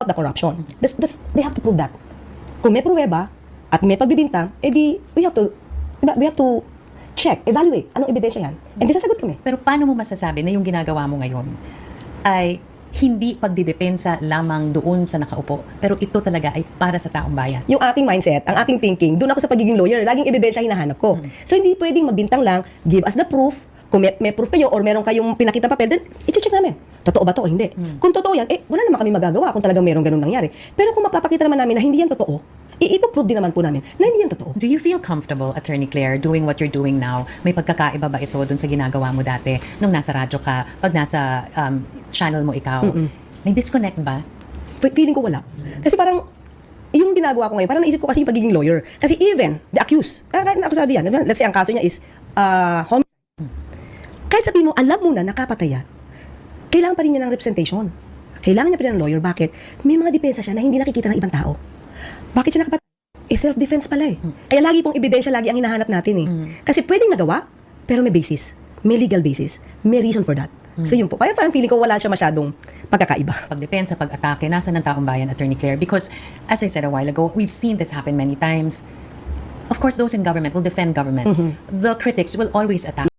the corruption. That's, that's, they have to prove that. Kung may pruweba at may pagbibintang, edi we have to, diba, we have to check, evaluate, anong ebidensya yan. And di sasagot kami. Pero paano mo masasabi na yung ginagawa mo ngayon ay hindi pagdidepensa lamang doon sa nakaupo, pero ito talaga ay para sa taong bayan? Yung aking mindset, ang aking thinking, doon ako sa pagiging lawyer, laging ebidensya hinahanap ko. So hindi pwedeng magbintang lang, give us the proof, kung may, may proof kayo or meron kayong pinakita papel, then i-check namin. Totoo ba to o hindi? Kung totoo yan, eh wala naman kami magagawa kung talagang meron ganun nangyari. Pero kung mapapakita naman namin na hindi yan totoo, i-prove din naman po namin na hindi yan totoo. Do you feel comfortable, Attorney Claire, doing what you're doing now? May pagkakaiba ba ito doon sa ginagawa mo dati nung nasa radyo ka, pag nasa um, channel mo ikaw? May disconnect ba? Fe- feeling ko wala. Kasi parang, yung ginagawa ko ngayon, parang naisip ko kasi yung pagiging lawyer. Kasi even, the accused, ah, kahit na akusado yan, let's say ang kaso niya is, uh, homicide. Kahit sabihin mo, alam mo na nakapatay yan, kailangan pa rin niya ng representation. Kailangan niya pa rin ng lawyer. Bakit? May mga depensa siya na hindi nakikita ng ibang tao. Bakit siya nakapatay? Eh, self-defense pala eh. Kaya lagi pong ebidensya lagi ang hinahanap natin eh. Kasi pwedeng nagawa, pero may basis. May legal basis. May reason for that. So yun po. Kaya parang feeling ko wala siya masyadong pagkakaiba. pagdepensa, pag-atake, nasa ng taong bayan, Attorney Claire? Because, as I said a while ago, we've seen this happen many times. Of course, those in government will defend government. The critics will always attack